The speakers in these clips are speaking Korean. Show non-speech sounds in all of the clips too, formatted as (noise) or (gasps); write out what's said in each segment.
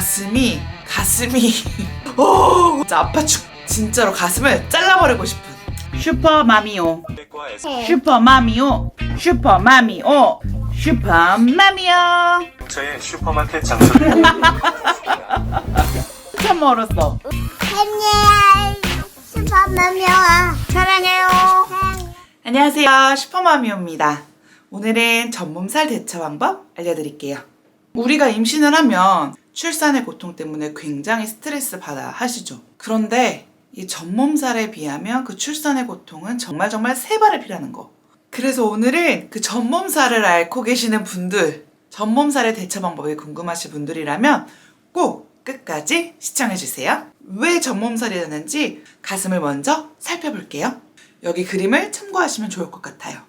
가슴이 가슴이. 오 (laughs) 진짜 아파 죽 진짜로 가슴을 잘라버리고 싶은. 슈퍼마미오 슈퍼마미오 슈퍼마미오 슈퍼마미오 저의 슈퍼마켓 장소를 (laughs) 참 멀었어. 안녕. 슈퍼마미와 사랑해요. 사랑. 안녕하세요. 슈퍼마미오입니다. 오늘은 전몸살 대처 방법 알려드릴게요. 우리가 임신을 하면 출산의 고통 때문에 굉장히 스트레스 받아 하시죠 그런데 이 전몸살에 비하면 그 출산의 고통은 정말 정말 세 배를 비라는 거 그래서 오늘은 그 전몸살을 앓고 계시는 분들 전몸살의 대처 방법이 궁금하신 분들이라면 꼭 끝까지 시청해주세요. 왜 전몸살이 나는지 가슴을 먼저 살펴볼게요. 여기 그림을 참고하시면 좋을 것 같아요.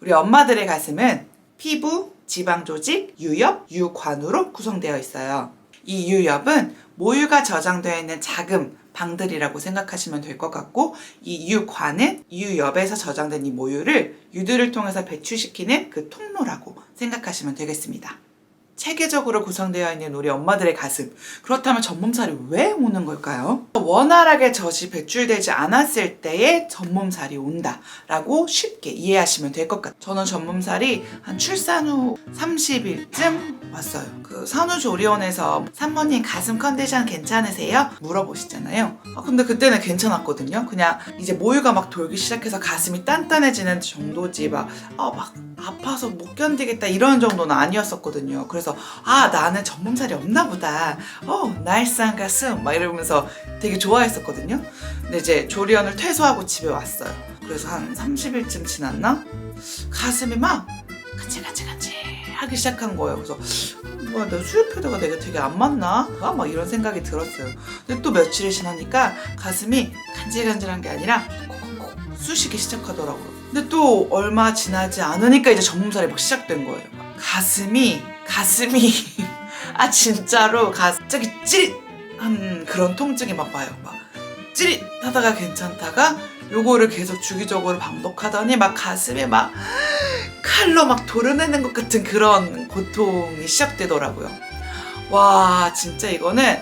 우리 엄마들의 가슴은 피부, 지방 조직, 유엽, 유관으로 구성되어 있어요. 이 유엽은 모유가 저장되어 있는 작은 방들이라고 생각하시면 될 것 같고 이 유관은 유엽에서 저장된 이 모유를 유두를 통해서 배출시키는 그 통로라고 생각하시면 되겠습니다. 체계적으로 구성되어 있는 우리 엄마들의 가슴. 그렇다면 전몸살이 왜 오는 걸까요? 원활하게 젖이 배출되지 않았을 때에 전몸살이 온다라고 쉽게 이해하시면 될 것 같아요. 저는 전몸살이 한 출산 후 30일쯤 왔어요. 그 산후조리원에서 산모님 가슴 컨디션 괜찮으세요? 물어보시잖아요. 아, 근데 그때는 괜찮았거든요. 그냥 이제 모유가 막 돌기 시작해서 가슴이 단단해지는 정도지 막, 아, 막 아파서 못 견디겠다 이런 정도는 아니었었거든요. 그래서 아 나는 전몸살이 없나 보다. 어 날쌘 가슴 막 이러면서 되게 좋아했었거든요. 근데 이제 조리원을 퇴소하고 집에 왔어요. 그래서 한 30일쯤 지났나 가슴이 막 간질간질간질 하기 시작한 거예요. 그래서 뭐야 내 수유 패드가 내가 되게 안 맞나? 아, 막 이런 생각이 들었어요. 근데 또 며칠이 지나니까 가슴이 간질간질한 게 아니라 콕콕콕 쑤시기 시작하더라고요. 근데 또 얼마 지나지 않으니까 이제 전몸살이 막 시작된 거예요. 가슴이 가슴이 (laughs) 아 진짜로 갑자기 찌릿한 그런 통증이 막 와요. 막 찌릿하다가 괜찮다가 요거를 계속 주기적으로 반복하더니 막 가슴에 막 (gasps) 칼로 막 도려내는 것 같은 그런 고통이 시작되더라고요. 와 진짜 이거는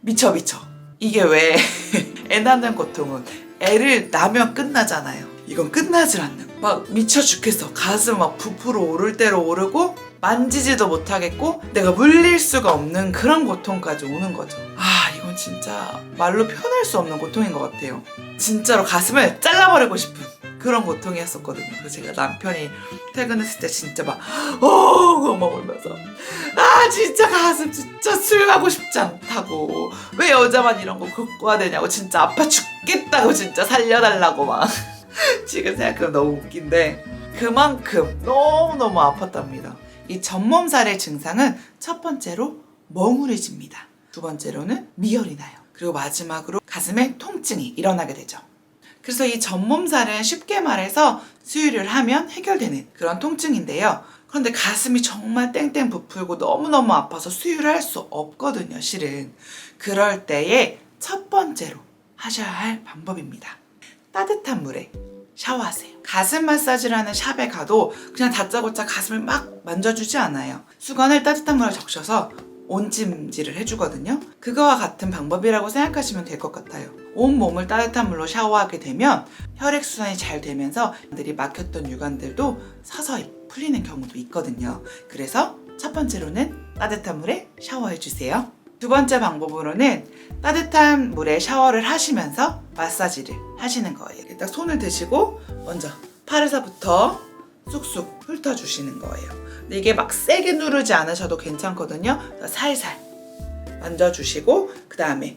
미쳐 미쳐. 이게 왜 (laughs) 애 낳는 고통은 애를 낳으면 끝나잖아요. 이건 끝나질 않는. 막 미쳐 죽겠어. 가슴 막 부풀어 오를 대로 오르고 만지지도 못하겠고 내가 물릴 수가 없는 그런 고통까지 오는 거죠. 아 이건 진짜 말로 표현할 수 없는 고통인 것 같아요. 진짜로 가슴을 잘라버리고 싶은 그런 고통이었었거든요. 그래서 제가 남편이 퇴근했을 때 진짜 막 어, 막 울면서 아 진짜 가슴 진짜 수유하고 싶지 않다고 왜 여자만 이런 거 겪고 와야 되냐고 진짜 아파 죽겠다고 진짜 살려달라고 막 (laughs) 지금 생각하면 너무 웃긴데 그만큼 너무너무 아팠답니다. 이 전몸살의 증상은 첫 번째로 멍울해집니다. 두 번째로는 미열이 나요. 그리고 마지막으로 가슴에 통증이 일어나게 되죠. 그래서 이 전몸살은 쉽게 말해서 수유를 하면 해결되는 그런 통증인데요. 그런데 가슴이 정말 땡땡 부풀고 너무너무 아파서 수유를 할 수 없거든요, 실은. 그럴 때에 첫 번째로 하셔야 할 방법입니다. 따뜻한 물에 샤워하세요. 가슴 마사지라는 샵에 가도 그냥 다짜고짜 가슴을 막 만져주지 않아요. 수건을 따뜻한 물에 적셔서 온찜질을 해주거든요. 그거와 같은 방법이라고 생각하시면 될 것 같아요. 온 몸을 따뜻한 물로 샤워하게 되면 혈액순환이 잘 되면서 들이 막혔던 유관들도 서서히 풀리는 경우도 있거든요. 그래서 첫 번째로는 따뜻한 물에 샤워해 주세요. 두 번째 방법으로는 따뜻한 물에 샤워를 하시면서 마사지를 하시는 거예요. 일단 손을 드시고 먼저 팔에서부터 쑥쑥 훑어주시는 거예요. 근데 이게 막 세게 누르지 않으셔도 괜찮거든요. 살살 만져주시고 그 다음에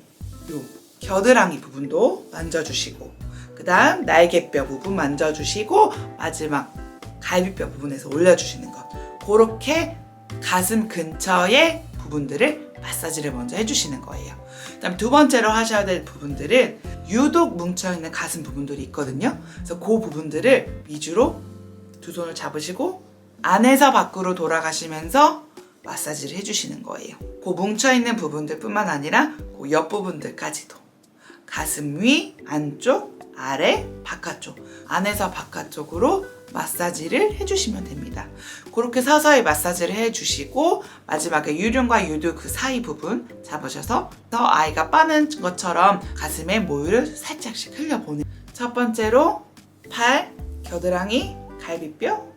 요 겨드랑이 부분도 만져주시고 그 다음 날개뼈 부분 만져주시고 마지막 갈비뼈 부분에서 올려주시는 것 그렇게 가슴 근처의 부분들을 마사지를 먼저 해주시는 거예요. 그다음 두 번째로 하셔야 될 부분들은 유독 뭉쳐있는 가슴 부분들이 있거든요. 그래서 그 부분들을 위주로 두 손을 잡으시고 안에서 밖으로 돌아가시면서 마사지를 해주시는 거예요. 그 뭉쳐있는 부분들뿐만 아니라 그 옆부분들까지도 가슴 위, 안쪽, 아래, 바깥쪽 안에서 바깥쪽으로 마사지를 해주시면 됩니다. 그렇게 서서히 마사지를 해주시고 마지막에 유륜과 유두 그 사이 부분 잡으셔서 더 아이가 빠는 것처럼 가슴에 모유를 살짝씩 흘려보는 첫 번째로 팔, 겨드랑이, 갈비뼈,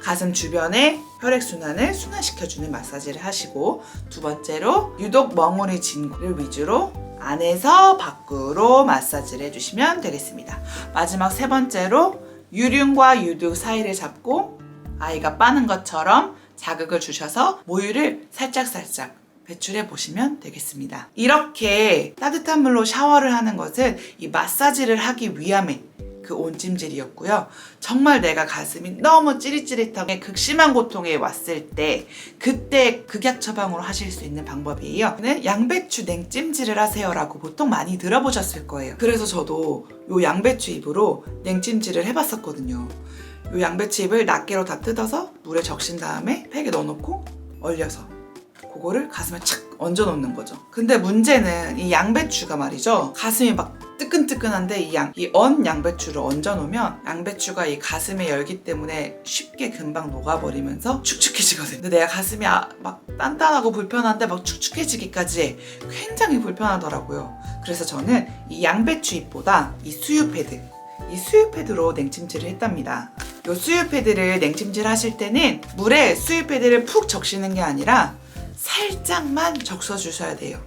가슴 주변에 혈액순환을 순환시켜주는 마사지를 하시고 두 번째로 유독 멍울이 진 곳을 위주로 안에서 밖으로 마사지를 해주시면 되겠습니다. 마지막 세 번째로 유륜과 유두 사이를 잡고 아이가 빠는 것처럼 자극을 주셔서 모유를 살짝살짝 배출해 보시면 되겠습니다. 이렇게 따뜻한 물로 샤워를 하는 것은 이 마사지를 하기 위함에 그 온찜질이었고요. 정말 내가 가슴이 너무 찌릿찌릿하게 극심한 고통에 왔을 때 그때 극약 처방으로 하실 수 있는 방법이에요. 는 양배추 냉찜질을 하세요라고 보통 많이 들어보셨을 거예요. 그래서 저도 요 양배추 잎으로 냉찜질을 해봤었거든요. 요 양배추 잎을 낱개로 다 뜯어서 물에 적신 다음에 팩에 넣어놓고 얼려서 그거를 가슴에 착 얹어 놓는 거죠. 근데 문제는 이 양배추가 말이죠. 가슴이 막 뜨끈뜨끈한데 이 양, 이 언 양배추를 얹어 놓으면 양배추가 이 가슴의 열기 때문에 쉽게 금방 녹아버리면서 축축해지거든요. 근데 내가 가슴이 아- 막 단단하고 불편한데 막 축축해지기까지 해. 굉장히 불편하더라고요. 그래서 저는 이 양배추 잎보다 이 수유 패드, 이 수유 패드로 냉찜질을 했답니다. 이 수유 패드를 냉찜질 하실 때는 물에 수유 패드를 푹 적시는 게 아니라 살짝만 적셔 주셔야 돼요.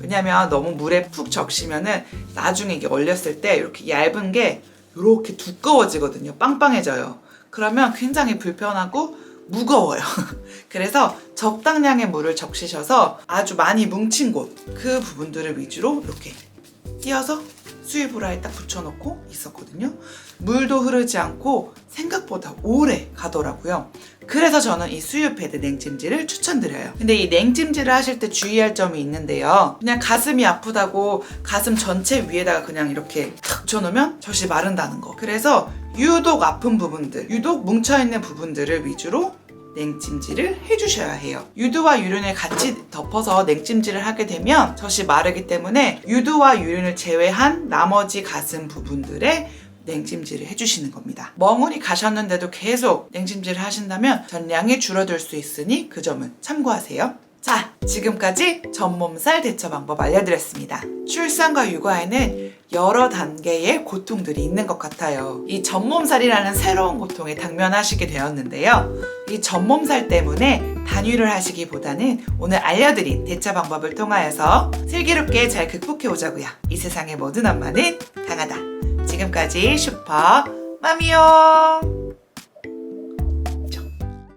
왜냐면 너무 물에 푹 적시면은 나중에 이게 얼렸을 때 이렇게 얇은 게 이렇게 두꺼워지거든요. 빵빵해져요. 그러면 굉장히 불편하고 무거워요. (laughs) 그래서 적당량의 물을 적시셔서 아주 많이 뭉친 곳, 그 부분들을 위주로 이렇게 띄어서 수유브라에 딱 붙여놓고 있었거든요. 물도 흐르지 않고 생각보다 오래 가더라고요. 그래서 저는 이 수유 패드 냉찜질을 추천드려요. 근데 이 냉찜질을 하실 때 주의할 점이 있는데요. 그냥 가슴이 아프다고 가슴 전체 위에다가 그냥 이렇게 탁 붙여놓으면 젖이 마른다는 거. 그래서 유독 아픈 부분들, 유독 뭉쳐있는 부분들을 위주로 냉찜질을 해주셔야 해요. 유두와 유륜을 같이 덮어서 냉찜질을 하게 되면 젖이 마르기 때문에 유두와 유륜을 제외한 나머지 가슴 부분들에 냉찜질을 해주시는 겁니다. 멍울이 가셨는데도 계속 냉찜질을 하신다면 전량이 줄어들 수 있으니 그 점은 참고하세요. 자, 지금까지 전몸살 대처 방법 알려드렸습니다. 출산과 육아에는 여러 단계의 고통들이 있는 것 같아요. 이 전몸살이라는 새로운 고통에 당면하시게 되었는데요. 이 전몸살 때문에 단유를 하시기보다는 오늘 알려드린 대처 방법을 통하여서 슬기롭게 잘 극복해 오자고요. 이 세상의 모든 엄마는 강하다. 지금까지 슈퍼 마미요.